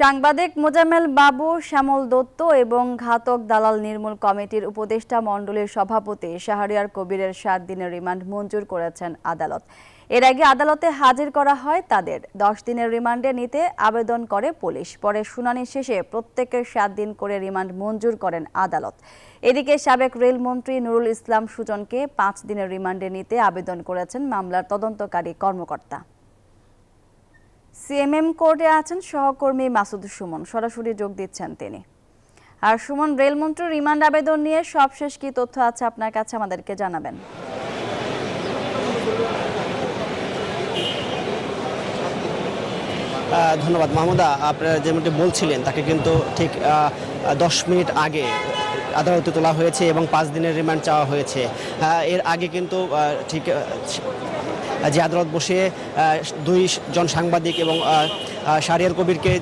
সাংবাদিক মোজাম্মেল বাবু, শ্যামল দত্ত এবং ঘাতক দালাল নির্মূল কমিটির উপদেষ্টা মণ্ডলীর সভাপতি শাহরিয়ার কবিরের সাত দিনের রিমান্ড মঞ্জুর করেছেন আদালত। এর আগে আদালতে হাজির করা হয় তাদের। দশ দিনের রিমান্ডে নিতে আবেদন করে পুলিশ। পরে শুনানি শেষে প্রত্যেকের সাত দিন করে রিমান্ড মঞ্জুর করেন আদালত। এদিকে সাবেক রেলমন্ত্রী নুরুল ইসলাম সুজনকে পাঁচ দিনের রিমান্ডে নিতে আবেদন করেছেন মামলার তদন্তকারী কর্মকর্তা। সিএমএম কোর্টে আছেন সহকর্মী মাসুদ সুমন। সরাসরি যোগ দিচ্ছেন তিনি। আর সুমন রেলমন্ত্রীর রিমান্ড আবেদন নিয়ে সবশেষ কি তথ্য আছে আপনার কাছে আমাদেরকে জানাবেন। ধন্যবাদ। মাহমুদা, আপনারা যেমনটি বলছিলেন, তাকে কিন্তু ঠিক দশ মিনিট আগে আদালতে তোলা হয়েছে এবং পাঁচ দিনের রিমান্ড চাওয়া হয়েছে। এর আগে কিন্তু ঠিক যে আদালত বসে দুই জন সাংবাদিক এবং শাহরিয়ার কবিরকে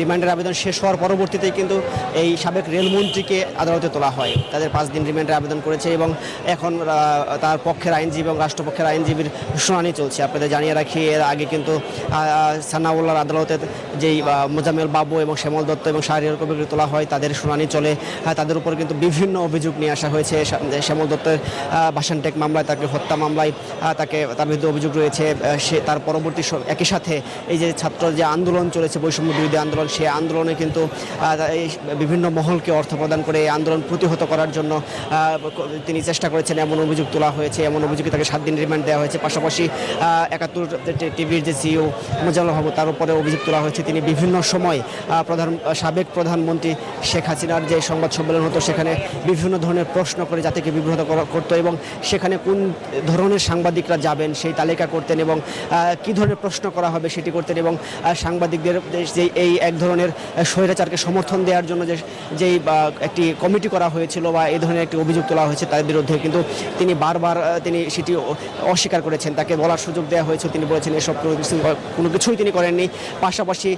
রিমান্ডের আবেদন শেষ হওয়ার পরবর্তীতে কিন্তু এই সাবেক রেলমন্ত্রীকে আদালতে তোলা হয়। তাদের পাঁচ দিন রিমান্ডের আবেদন করেছে এবং এখন তার পক্ষের আইনজীবী এবং রাষ্ট্রপক্ষের আইনজীবীর শুনানি চলছে। আপনাদের জানিয়ে রাখি, এর আগে কিন্তু সানাউল্লাহর আদালতের যেই মোজামেল বাবু এবং শ্যামল দত্ত এবং শাহরিয়ার কবিরকে তোলা হয়, তাদের শুনানি চলে। তাদের উপর কিন্তু বিভিন্ন অভিযোগ নিয়ে আসা হয়েছে। শ্যামল দত্তের ভাষান টেক মামলায়, তাকে হত্যা মামলায় তাকে তার বিরুদ্ধে অভিযোগ রয়েছে। সে, তার পরবর্তী একই সাথে এই যে ছাত্র যে আন্দোলন চলেছে, বৈষম্য বিরোধী আন্দোলন। সেই আন্দোলনে কিন্তু বিভিন্ন মহলকে অর্থ প্রদান করে এই আন্দোলন প্রতিহত করার জন্য তিনি চেষ্টা করেছেন। এমন অভিযোগ তোলা হয়েছে, এমন অভিযোগে তাকে সাত দিন রিমান্ড দেওয়া হয়েছে। পাশাপাশি একাত্তর টিভির যে সিও মোজাল্লা বাবু তার উপরে অভিযোগ তোলা হয়েছে। তিনি বিভিন্ন সময় প্রধান, সাবেক প্রধানমন্ত্রী শেখ হাসিনার যে সংবাদ সম্মেলন হতো, সেখানে বিভিন্ন ধরনের প্রশ্ন করে জাতিকে বিব্রত করা- করতো এবং সেখানে কোন ধরনের সাংবাদিকরা যাবেন, সেই তালিকা করতেন এবং কি ধরনের প্রশ্ন করা হবে সেটি করতেন এবং সাংবাদিকদের যে এই এক ধরনের স্বৈরাচারকে সমর্থন দেওয়ার জন্য যে যেই একটি কমিটি করা হয়েছিল বা এই ধরনের একটি অভিযোগ তোলা হয়েছে তার বিরুদ্ধে কিন্তু তিনি বারবার তিনি সেটি অস্বীকার করেছেন। তাকে বলার সুযোগ দেওয়া হয়েছে, তিনি বলেছেন এসব কোনো কিছুই তিনি করেননি। পাশাপাশি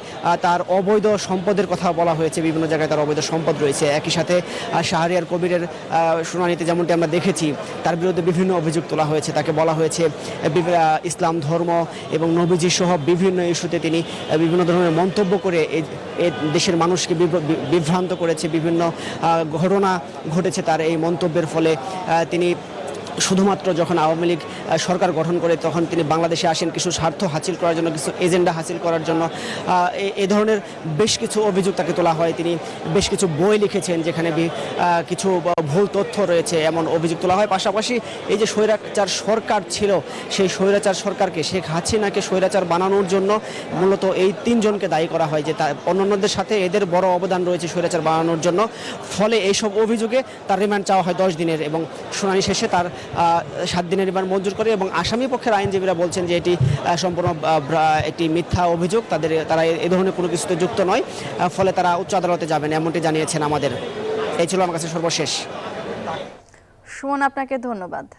তার অবৈধ সম্পদের কথা বলা হয়েছে, বিভিন্ন জায়গায় তার অবৈধ সম্পদ রয়েছে। একই সাথে শাহরিয়ার কবিরের শুনানিতে যেমনটি আমরা দেখেছি, তার বিরুদ্ধে বিভিন্ন অভিযোগ তোলা হয়েছে। তাকে বলা হয়েছে ইসলাম ধর্ম এবং নবীজি সহ বিভিন্ন ইস্যুতে তিনি বিভিন্ন ধরনের মন্তব্য করে এই দেশের মানুষকে বিভ্র- বিভ্রান্ত করেছে, বিভিন্ন ঘটনা ঘটেছে তার এই মন্তব্যের ফলে তিনি শুধুমাত্র যখন আওয়ামী লীগ সরকার গঠন করে তখন তিনি বাংলাদেশে আসেন কিছু স্বার্থ হাসিল করার জন্য, কিছু এজেন্ডা হাসিল করার জন্য এ- ধরনের বেশ কিছু অভিযোগ তাকে তোলা হয়। তিনি বেশ কিছু বই লিখেছেন যেখানে কিছু ভুল তথ্য রয়েছে, এমন অভিযোগ তোলা হয়। পাশাপাশি এই যে স্বৈরাচার সরকার ছিল, সেই স্বৈরাচার সরকারকে শেখ হাসিনাকে স্বৈরাচার বানানোর জন্য মূলত এই তিনজনকে দায়ী করা হয় যে অন্যান্যদের সাথে এদের বড় অবদান রয়েছে স্বৈরাচার বানানোর জন্য। ফলে এইসব অভিযোগে তার রিমান্ড চাওয়া হয় দশ দিনের এবং শুনানি শেষে তার সাত দিনের রিমান্ড মঞ্জুর করে এবং আসামি পক্ষের আইনজীবীরা বলছেন যে এটি সম্পূর্ণ একটি মিথ্যা অভিযোগ। তাদের, তারা এ- ধরনের কোনো কিছুতে যুক্ত নয়। ফলে তারা উচ্চ আদালতে যাবেন, এমনটি জানিয়েছেন আমাদের। এই ছিল আমার কাছে সর্বশেষ। সুমন, আপনাকে ধন্যবাদ।